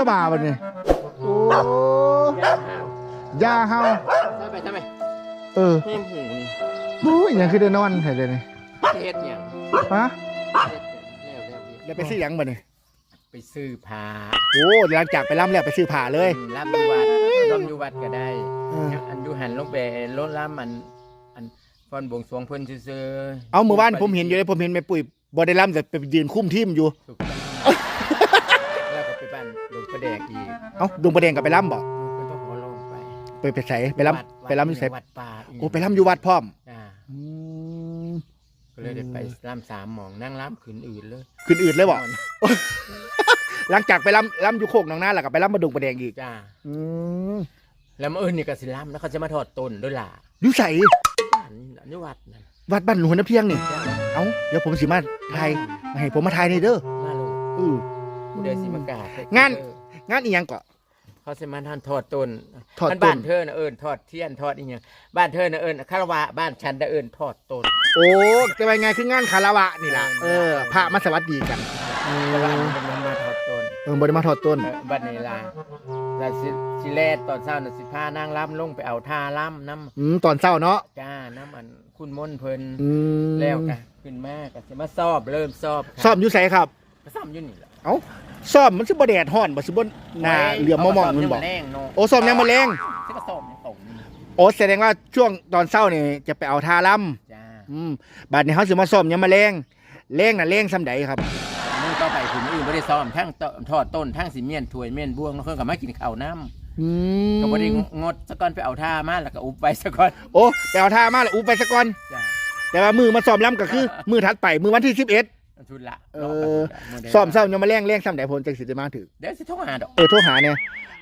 สบาบัดนี้โอ้ยาเฮาใช่ไหมใช่ไหมเออเฮียมหูนี่บู้ยยังคือได้นอนให้เลยนี่เฮ็ดหยังฮะเฮ็ดหยังแล้วแล้วแล้วไปซื้อหยังบัดนี้ไปซื้อผ้าโอ้หลังจากไปล่ำแล้วไปซื้อผ้าเลยอืมรับอยู่วัดร่มอยู่วัดก็ได้ เออ อันอยู่หันลงไปรถล้ำอัน อันฟอนบวงสรวงเพิ่นซื่อๆเอาเมื่อวานผมเห็นอยู่เลยผมเห็นแม่ปุ้ยบ่ได้ล่ำแต่ไปยืนคุ้มทีมอยู่ ถูกต้อง เอ้าดวงประเด็นกับไปล่ำบ่เพิ่นก็ขอลงไปไปไปใส่ไปล่ำวัดไปล่ำอยู่ใส่วัดป่าอีกโอ้ไปล่ำอยู่วัดพร้อมจ้าอืมก็เลยได้ไปล่ำสามหมองนั่งล่ำขืนอื่นเลยขึ้นอืดเลยบ่หลังจากไปล่ำล่ำอยู่โคกหนองนาแล้วก็ไปล่ำมาดงประแดงอีกจ้าอืมแล้วมื่ออื่นนี่ก็สิล่ำแล้วเขาจะมาถอดต้นด้วยล่ะอยู่ใส่บ้านนี่ล่ะนี่วัดนั่นวัดบ้านหลวงน้ำเพียงนี่จ้าเอ้าเดี๋ยวผมสิมาถ่ายมาให้ผมมาถ่ายนี่เด้อมาลง อือเดี๋ยวสิมากราบงาน งานอีหยังก็เขาสิมาทานทอดต้นทอดมันต้บ้านนเธอน่ะเอิญทอดเทียนทอดอีหยังบ้านเธอน่ะเอิญคารวะบ้านฉันน่ะเอิญทอดต้น โอ้จะไปไงคืองานคาราวะนี่ล่ะเออพระมาสวัสดีกันเอแต่ว่าอันอนี้มันมาทอดต้นเออบ่ได้มาทอดต้น เออบ้านในลาแล้วสิสิแลดตอนเช้าน่ะสิพานางล้ำลงไปเอาท่าล้ำน้อืมตอนเช้าเนาะำจ้าน้ำอันคุณมนต์เพิ่นอืมแล้วกะขึ้นมาก็สิมาสอบเริ่มสอบค่ะซ่อมอยู่ไสครับก็ซ่อมอยู่นี่แหละเอ้า ซ่อมมันสิบ่แดดฮ้อนบ่สิบ่หน้าเหลือมมองๆมันบ่แรงเนาะโอ้ซ่อมยังบ่แรงสิก็ซ่อมยังตกนี่โอ้แสดงว่าช่วงตอนเช้านี่จะไปเอาท่าล่ำจ้าอืมบัดนี้เขาสิมาซ่อมยังมาแรงแรงน่ะแรงซำใดครับมือต่อไปถึงอื่นบ่ได้ซ่อมทั้งตทอดต้นทั้งสิเมียนถ้วยเมียนบ่วงแล้วเพิ่นก็มากินข้าวน้ำอืมก็บ่ได้งดซะก่อนไปเอาท่ามาแล้วก็อุบไว้ซะก่อนโอ้ไปเอาท่ามาแล้วอุบไปซะก่อนจ้าแต่ว่ามือมาซ่อมล่ำก็คือ มือถัดไปมือวันที่11ทุนละเออ รกันทุนละมื้ใดซ่อมเช้ายังมาแรงแรงซำใดผมจังสิได้มาถึงเดี๋ยวสิโทรหาดอกเออโทรหาเนี่ย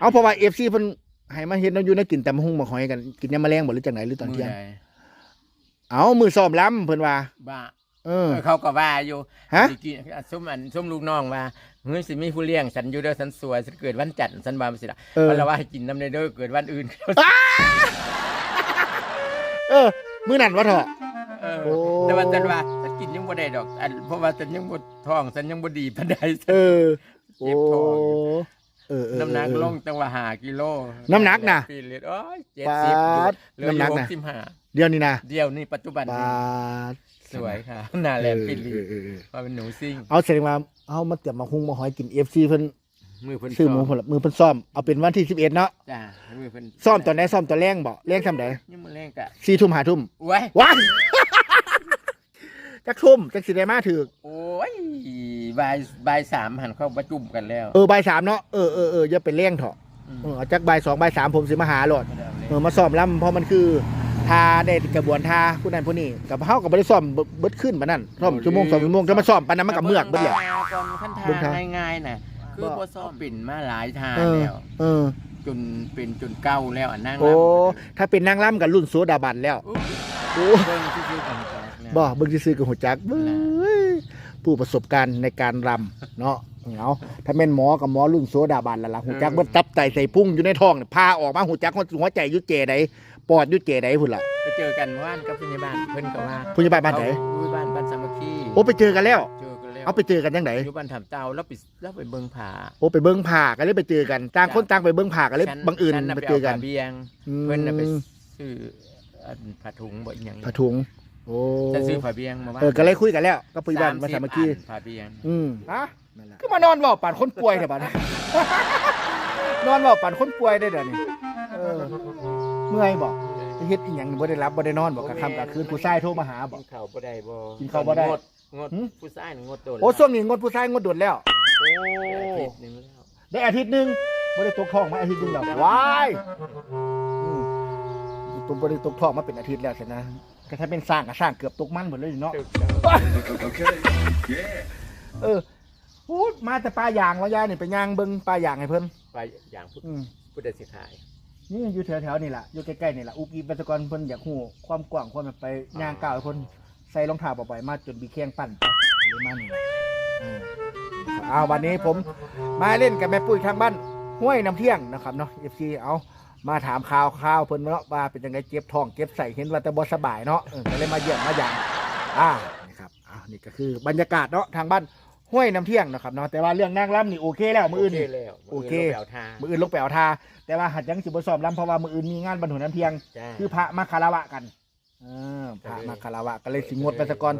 เอาเพราะว่า FC เพิ่นให้มาเฮ็ดเนาะอยู่ในะกินแต่มาหุงมาหอยกันกินยามมาแรงบ่หรือจังไหนหรือตอนเที่ยงมื้ใดเอามือซ่อมล่ำเพิ่นว่าบ้าเออเออเขาก็ว่าอยู่ฮะสิกินซุมอันซุมลูกน้องว่าเฮ้ยสิมีผู้เลี้ยงฉันอยู่เด้อฉันสวยฉันเกิดวันจันทร์ฉันว่าบ่สิล่ะเออมันละว่าให้กินน้ำในเด้อเกิดวันอื่นเออมือนั่นว่าเถอะเออโอ้แต่ว่าฉันว่าฉันกินยัง บ่ได้ดอก อันเพราะว่าฉันยังบ่ท้องฉันยังบ่ดีปานใดเออเจ็บท้องอยู่เออเออน้ำหนักเออ ลงตั้งว่าห้ากิโลน้ำหนักน่ะปีเลยโอ้ยปาด70เหลืออน้ำหนัยู่กน่ะหกสิบห้าเดี๋ยวนี้นะเดียวนี่ปัจจุบันบนี้าทสวยค่ะหน้าแหลมปิลีเออเออเออว่าเป็นหนูซิ่ง เอาแสดงว่าเอามาเตรียมมาหุงมาหอยกิน FC เพิ่นมือเพิ่นซื้อหมูซ้ผลมือเพิ่นซ่อมเอาเป็นวันที่11เนาะจ้ามือเพิ่นซ่อมตอนไหนซ่อมตอนแรงบ่แรงซำใดยังมื้อแรงกะ4ทุ่ม5ทุ่มไว้ยว้าย จักทุ่มจักสิได้มาถึกโอ้ยบ่ายบ่ายสามหันเข้าประจุมกันแล้ว เออบ่ายสามเนาะเออเออเอออย่าไปแรงเถอะมเออเอาจักบ่าย2บ่าย3ผมสิมาหาโลดเออมาซ่อมลำเพราะมันคือทาได้กระบวนทาผู้นั้นผู้นี้กับเฮากับ่ได้ซ่อมเบิเบิดขึ้นปานนั้นซ่อมชั่วโมงสองชั่วโมงจะมาซ่อมปานนั้นมันก็เมือกเบิดแหละก่อนขั้นเบิ่งทาทางงง่ายๆน่ะคือบ่พอซ้อมปิ่นมาหลายทางเออแล้วเออจนเป็นจนเก่าแล้วอันนั่งโอ้รำถ้าเป็นนางร่ำกับรุ่นโซดาบันแล้วอุ๊ยโอ้เบิ่งซื่อๆกันจักแล้ว บ่เบิ่งซื่อๆกับหัวจักเบ้ยผู้ประสบการณ์ในการรำเนาะเอาถ้าแม่นหมอกับหมอรุ่นโซดาบันแล้วล่ะหัวจักเบิดตับไตใส่พุงอยู่ในท้องเนี่ยพาออกมาหัวจักหัวใจอยุเจใดปอดอยุเจใดพุ่นล่ะไปเจอกันเมื่อวานกับพยาบาลเพิ่นก็ว่าผู้ใหญ่บ้านบ้านไหนอุ้ยบ้านบ้านสามัคคีโอ้ไปเจอกันแล้วเจอกันแล้วเอาไปเจอกันจังไดอยู่บ้านถามเจ้าแล้วไปแล้วไปเบิ่งผาโอ้ไปเบิ่งผ่ากันเลยไปเจอกันต่างคนต่างไปเบิ่งผ่ากันเลยฉันบังเอิญฉัน่ะไปเจอกันาผ้าเบียงอืมเพิ่นน่ะไปซื้ออันผ้าถุงบ่อีหยังผ้าถุง โอ้จะซื้อผ้าเบียงมาว่าเออก็เลยคุยกันแล้วก็ปุยบ้านมาสามัคคีอัผ้าเบียงอืมฮะก็มานอนเว่าป่านคนป่วยเถอะป่านนอนเว่าป่านคนป่วยได้เดี๋ยวนี้เออเมื่อยบอกเฮ็ดอีหยังบ่ได้รับบ่ได้นอนบอกกะค่ำกะคืนผู้ชายโทรมาหาบอกิก นข้าวบ่ได้บ่กินข้าวบ่ได้งดงดหึผู้ชายน่ะงดโดนโอ้ช่วงนี้งดผู้ชายงดโดดแล้ว โอ้อาทิตย์หนึงแล้วได้อาทิตย์หนึงบ่ได้ตกท้องมาอาทิตย์หนึงแล้วว้ายอืมตัวบ่ได้ตกท้องมาเป็นอาทิตย์แล้วใช่นะ ก็ถ้าเป็นสร้างก็สร้างเกือบตกมันหมดเลยเนาะ เออพูดมาแต่ปลายางแล้วยายนี่ไปย่างเบิ่งปลายางให้เพิ่นไปอย่างพุทธอืมพุทธสิขายนี่อยู่แถวๆนี่แหละอยู่ใกล้ๆนี่แหละอุบอีบัตกรเพิ่นอยากหูความกว้างความแบบไปย่างก้าวให้เพิ่นใส่รองเท้าบ่อยๆมาจนบีแข้งปั่นไปหรือมานี่เออเอาวันนี้ผมมาเล่นกับแม่ปุ้ยทางบ้านห้วยน้ำเที่ยงนะครับเนาะ FC เอา มาถามข่าวข่าวเพิ่นเนาะว่าเป็นยังไงเจ็บท้องเจ็บใส่เห็นว่าแต่บ่สบายเนาะเออก็เลยมาเยี่ยมมาหยามอ่านี่ครับอ่านี่ก็คือบรรยากาศเนาะทางบ้านห้วยน้ำเที่ยงนะครับเนาะแต่ว่าเรื่องนางรำนี่โอเคแล้วมืออื่นนี่ แล้วโอเค มืออื่นลงไปเอาทามืออื่นลงไปเอาทา แต่ว่าหัดยังสิบสอบรำเพราะว่ามืออื่นมีงานบรรทุน้ำเที่ยง จ้า คือพระมาคารวะกันเออพระมาคารวะก็เลยสิงดไปสะก่อน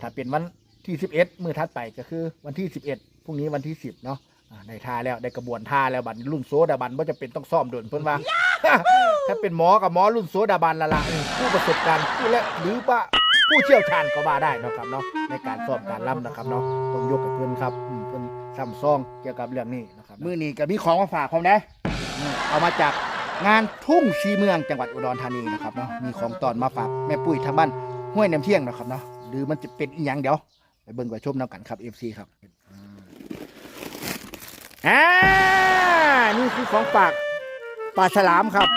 ถ้าเป็นวันที่สิบเอ็ดมือถัดไปก็คือวันที่สิบเอ็ดพรุ่งนี้วันที่สิบเนาะอ่า ได้ท่าแล้วได้กระบวนท่าแล้วบัตรรุ่นโซดาบันว่าจะเป็นต้องซ่อมโดนเพิ่นว่า ถ้าเป็นหมอกับหมอรุ่นโซดาบันละละผู้ประสบการณ์ผู้และหรือว่าผู้เชี่ยวชาญก็ว่าได้เนาะครับเนาะในการซ่อมการล่ำนะครับเนาะต้องยกกับเพื่อนครับอืมเพื่อนซ้ำซองเกี่ยวกับเรื่องนี้นะครับมือนี้ก็มีของมาฝากผมนะอืมเอามาจากงานทุ่งชีเมืองจังหวัดอุดรธานีนะครับเนาะมีของตอนมาฝากแม่ปุ้ยทางบ้านห้วยน้ำเที่ยงนะครับเนาะหรือมันจะเป็นอีหยังเดี๋ยวไปเบิ่งไปชมน้ำกันครับ FC ครับ อ่านี่คือของฝากปลาฉลามครับ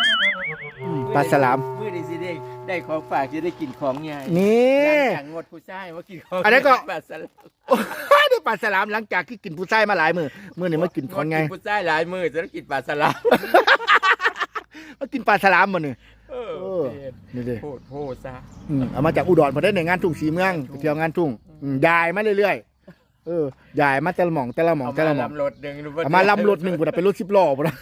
อืมปลาฉลาม มือนี้สิได้ได้ของฝากจะได้กินของใหญ่นี่หลังจากงดผู้ชายว่ากินของอันนั้นก็แบบสลับได้ปลาฉลามหลังจากที่กินผู้ชายมาหลายมือมือนี่มากินของไงดผู้ชายหลายมือจะได้กินปลาสลับมากินปลาฉลามมาเนี่ยเอเอออนี่เด้ โหดโหดซะ อืมเอามาจากอุดรพอได้ในงานทุ่งสีเมืองไปเที่ยวงานทุ่งอืมยายมาเรื่อยๆ เออยายมาแต่ละหม่องแต่ละหม่องเอาแต่มาละหม่องลำรถหนึ่งเอามาลำรถหนึ่งกูน่ะเป็นรถสิบล้อกูนะ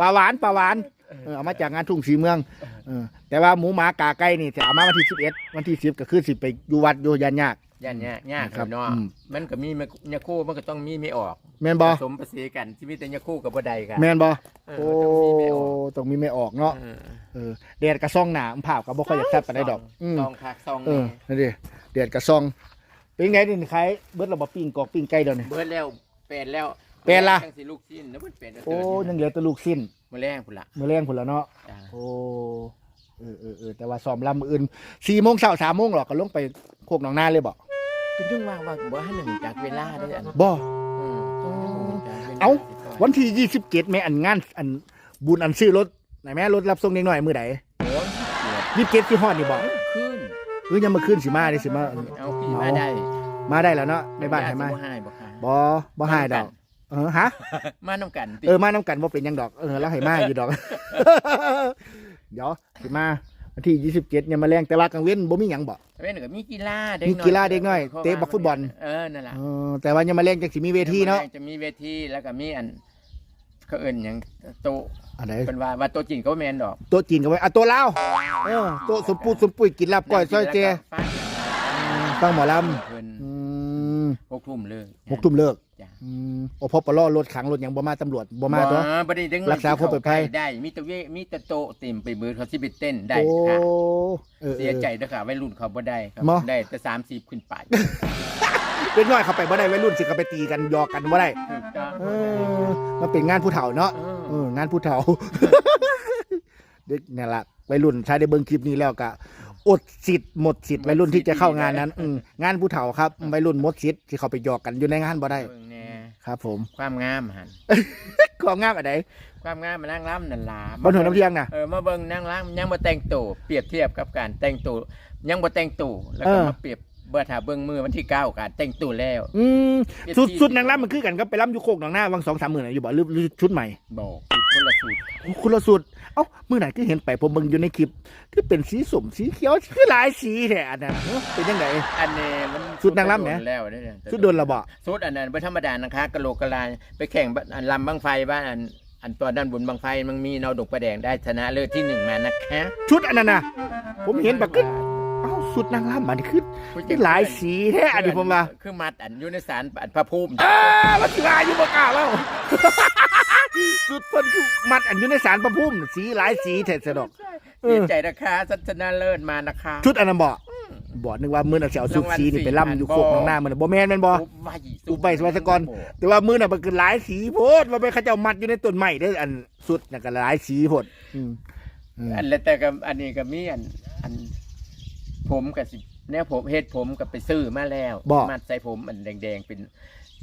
ปลาหวานปลาหวานเออเอามาจากงานทุ่งสีเมืองเออแต่ว่าหมูหมากาไก่นี่จะเอามาวันที่สิบเอ็ดวันที่สิบก็คือสิไปอยู่วัดอยู่ยันยากยันเนี่ยยากครับเนาะอืมมันก็มียาคู่มันก็ต้องมีไม่ออกแมนบอผสมประสีกันที่มีแต่ยาคู่กับบ่ใดกันแมนบอเออโอ้ต้องมีไม่ออกต้องมีไม่ออกเนาะเออเออแดดกระซ่องหนามันผ่าวกับบ่ค่อยอยากแซ่บปานใดดอกอืมซองคักซองเออนั่นดิแดดกระซ่อง เป็นไงนี่ใครเบิดระบบปิ้งกอกปิ้งไก่เดี๋ยวนี้ เบิดแล้วเป็นแล้วเป็นละ จังสิลูกชิ้นแล้วมันเป็นแล้วโอ้ยังเหลือแต่ลูกสิ้นมาแรงพุ่นละมือแรงผุนแล้วเนาะ จ้าโอ้เออเออเออแต่ว่าซ้อมลำมืออื่นสี่โมงเช้าสามโมงหรอกก็ลงไปโคกหนองนาเลยบ่เป็นยุ่งว่าว่าบ่ให้หนึ่งจากเวลาได้อันบ่ อืมต้องให้หนึ่งจากวลเอ้า วันที่ยี่สิบเจ็ดแม่อันงานอันบุญอันซื้อรถไหนแม่รถรับส่งเด็กหน่อยมือไหนโอ้ยยี่สิบเจ็ดที่ฮอดนี่บ่ขึ้น เออยังมาขึ้นสิมาได้สิมา เอาพี่มาได้มาได้แล้วเนาะในบ้านให้มาบ่ให้บ่ค่ะบ่บ่ให้ดอก เออฮะ มาน้ำกันติเออมาน้ำกันบ่เป็นหยังดอกเออแล้วให้มาอยู่ดอก เดี๋ยวสิมาวันที่ยี่สิบเจ็ดเนี่ยมาแรงแต่ว่ากลางเว้นบ่มีหยังบ่เว้นก็มีกีฬาเด็มีกีฬาเด็กน้อยเตะบักฟุตบอลเออนั่นล่ะเออแต่ว่ายังมาแรงจังสิมีเวทีเนาะจะมีเวทีแล้วก็มีอัน เขาเอิ้นหยังโต๊ะอันไหนเป็นว่าว่าโต๊ะจีนก็แม่นดอกโต๊ะจีนก็ไว้อะโต๊ะลาวเออโต๊ะสมปูสมปุยกินลาบก้อยซอยเจฟังฟังหมอลเพิ่นำอืมหกทุ่มเลย หกทุ่มเลิก จ้ะอืมโอพอปลอรถขังรถหยังบ่มาตำรวจบ่มาตัว บ่ได้ดึงรักษาความปลอดภัย ได้ มีแต่เวมีแต่โต๊ะเต็มไปเบิดเขาสิไปเต้นได้โอ้ค่ะเออเอเสียอใจเด้อค่ะวัยรุ่นเขาบ่ได้ครับบ่ได้แต่30ขึ้นไปเป็นน้อยเข้าไปบ่ได้วัยรุ่นสิเข้าไปตีกันหยอกกันบ่ได้ถูกต้องเออมันเป็นงานผู้เฒ่าเนาะ เออเอองานผู้เฒ่า เด็กนี่นล่ะวัยรุ่นใช้ได้เบิ่งคลิปนี้แล้วก็อดสิทธิ์หมดสิทธิ์วัยรุ่นที่จะเข้างานนั้นอืมงานผู้เฒ่าครับวัยรุ่นหมดสิทธิ์ที่เขาไปหยอกกันอยู่ในงานบ่ได้ เบิ่งแน่ ครับผม ความงามหั่นความงามอะไรความงามมันนางล้ำนั่นล่ะบนหัวน้ำเที่ยงน่ะ เออมาเบิ่งนางล้ำยังบ่แต่งตัวเปรียบเทียบกับการแต่งตัวยังบ่แต่งตัวแล้วก็เออ มาเปรียบเบิ่ถ้าเบิ่งมือวันที่เก้าการแต่งตัวแล้วอืมเปรียบสุดเทียบสุดนางรำมันคือกันก็ไปรำอยู่โคกหนองหน้าวังสองสามหมื่นน่ะอยู่บ่หรือหรือชุดใหม่บอกคนละสูตรคุณละสุดเอ้ามื่อไหร่ก็เห็นไปผมเบิ่งอยู่ในคลิปคือเป็นสีสมสีเขียวคือหลายสีแท้อันนั้นเอ้อเป็นยังไง อันนี้มันสูตรนางรำเนี่ยโดแล้วเนี่ยชุดโดนระบ่สูตรอันนั้นบ่ธรรมดานะคะกะโหลกกะลาไปแข่งบ้านอันลำบังไฟบ้านอันอันตัวด้านบนบังไฟมันมีเนาดกประแดงได้ชนะเลิศที่หนึ่งมานะคะชุดอันนั้นน่ะผมเห็นแบบก็เอ้าสุดนางรำมันคือคือหลายสีแท้อันนี้ผมว่าคือมัดอันอยูในสารอันพระภูมิอ่าวัดสิว่าอยู่บ่กล้าเว้า สุดเพิ่นคือมัดอันอยู่ในสารประพุ่มสีหลายสีแท้ซะดอกเออเสียใจนะคะสัชนะเลิศมานะคะชุดอันนั้นบ่บ่นึกว่ามื้อน่ะสิเอาสุดสีนี่ไปล่ำอยู่โคกหนองหน้ามันนะบ่แม่นแม่นบ่อุบไว้อุบไว้สวัสดิ์กรแต่ว่ามื้อน่ะมันคือหลายสีโพดว่าไปเขาเจ้ามัดอยู่ในต้นไม้เด้ออันสุดน่ะก็หลายสีโพดอืมอืมอันแล้วแต่ก็อันนี้ก็มีอันอัน ผมกับสิแนวผมเฮ็ดผมกับไปซื้อมาแล้วมัดใส่ผมอันแดงๆเป็น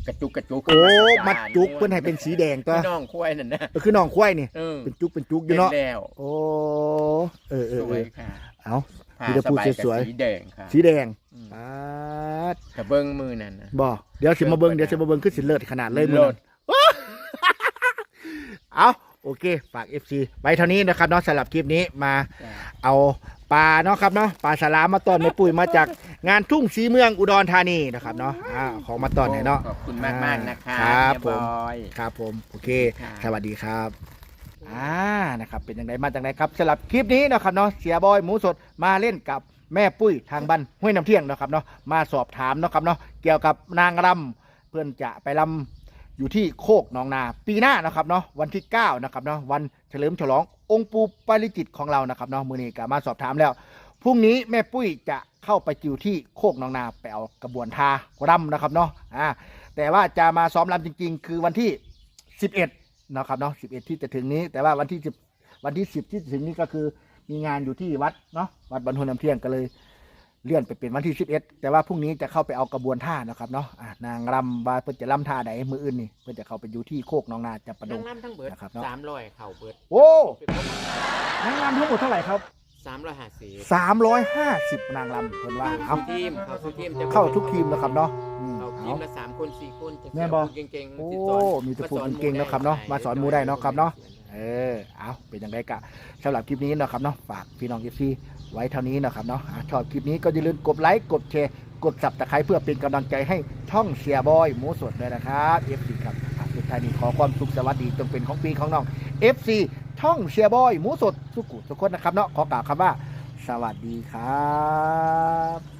กระจุกกระจุกโอ้มัดจุกเพิ่นให้เป็นสีแดงตัวพี่น้องควายนั่นนะก็คือน้องควายนี่เออเป็นจุกเป็นจุกอเป็ยู่นเนาะแล้วโอ้เออเออสเอวยอค่ะเอาผ้ามีแต่สผู้บายกับสวยๆสีแดงค่ะสีแดงอืมปาดกระเบิ้งมือนั่นนะบ่เดี๋ยวสิมาเบิ่งเดี๋ยวสิมาเบิ่งคือสิเลิศขนาดเลยมื้อโลนั้ดนเอา โอเคฝาก FC ไว้เท่านี้นะครับเนาะสำหรับคลิปนี้มาจ้ะเอาปลาเนาะครับเนาะปลาสลามมาต้อนแม่ปุ้ยมาจากงานทุ่งสีเมืองอุดรธานีนะครับเนาะอ่าของมาต้อนเนี่ยเนาะขอบคุณมากมากๆนะคะครับเฮียผมบอย ครับผมโอเค ค่ะ สวัสดีครับอ่านะครับเป็นยังไงมาจากไหนครับสำหรับคลิปนี้นะครับเนาะเสียบอยหมูสดมาเล่นกับแม่ปุ้ยทางบ้านห้วยน้ำเที่ยงนะครับเนาะมาสอบถามเนาะครับเนาะเกี่ยวกับนางรำเพื่อนจะไปรำ อยู่ที่โคกหนองนา ปีหน้านะครับเนาะวันที่9นะครับเนาะวันเฉลิมฉลององค์ปูปาริจิตของเรานะครับเนาะมือนี้ก็มาสอบถามแล้วพรุ่งนี้แม่ปุ้ยจะเข้าไปจิวที่โคกหนองนาไปเอากระบวนทารำนะครับเนาะอ่าแต่ว่าจะมาซ้อมรำจริง ๆ คือวันที่ 11นะครับเนาะ11 ที่จะถึงนี้ แต่ว่าวันที่10วันที่ 10 ที่จะถึงนี้ก็คือมีงานอยู่ที่วัดเนาะวัดบรรทุนน้ำเที่ยงก็เลย เลื่อนไปเป็นวันที่ 11 แต่ว่าพรุ่งนี้จะเข้าไปเอากระบวนท่านะครับเนาะอ่านางรำว่าเพื่อจะรำท่าไหนมืออื่นนี่เพื่อจะเข้าไปอยู่ที่โคกหนองนาจะประดทั้งงน้ำทั้งเบิดนะครับเนาะ สามร้อยเข่าเบิดโอ้ นางรำทั้งหมดเท่าไหร่ครับ สามร้อยห้าสิบ350 นางรำเพิ่นว่าเอาทีมเข้าทุกทีมจะเข้าทุกทีมนะครับเนาะอืมเข้าทีเอา มละสามคนสี่คนจะแม่นบ่ เก่งๆโอ้สิสอนมีแต่ผู้เก่งๆเนาะครับเนาะ มาสอนหมู่ได้เนาะครับเนาะ เออเอาเป็นยังไงกะสำหรับคลิปนี้เนาะครับเนาะฝากพี่น้องเอฟซีไว้เท่านี้เนาะครับเนาะอะชอบคลิปนี้ก็อย่าลืมกดไลค์กดแชร์กดสับตะไคร้เพื่อเป็นกำลังใจให้ช่องเสียบอยหมูสดด้วยนะครับเอฟซีครับอะสุดท้ายนี้ขอความสุขสวัสดีจงเป็นของปีของน้องเอฟซีช่องเสียบอยหมูสดสุกุสุกคนนะครับเนาะขอกล่าวคำว่า สวัสดีครับ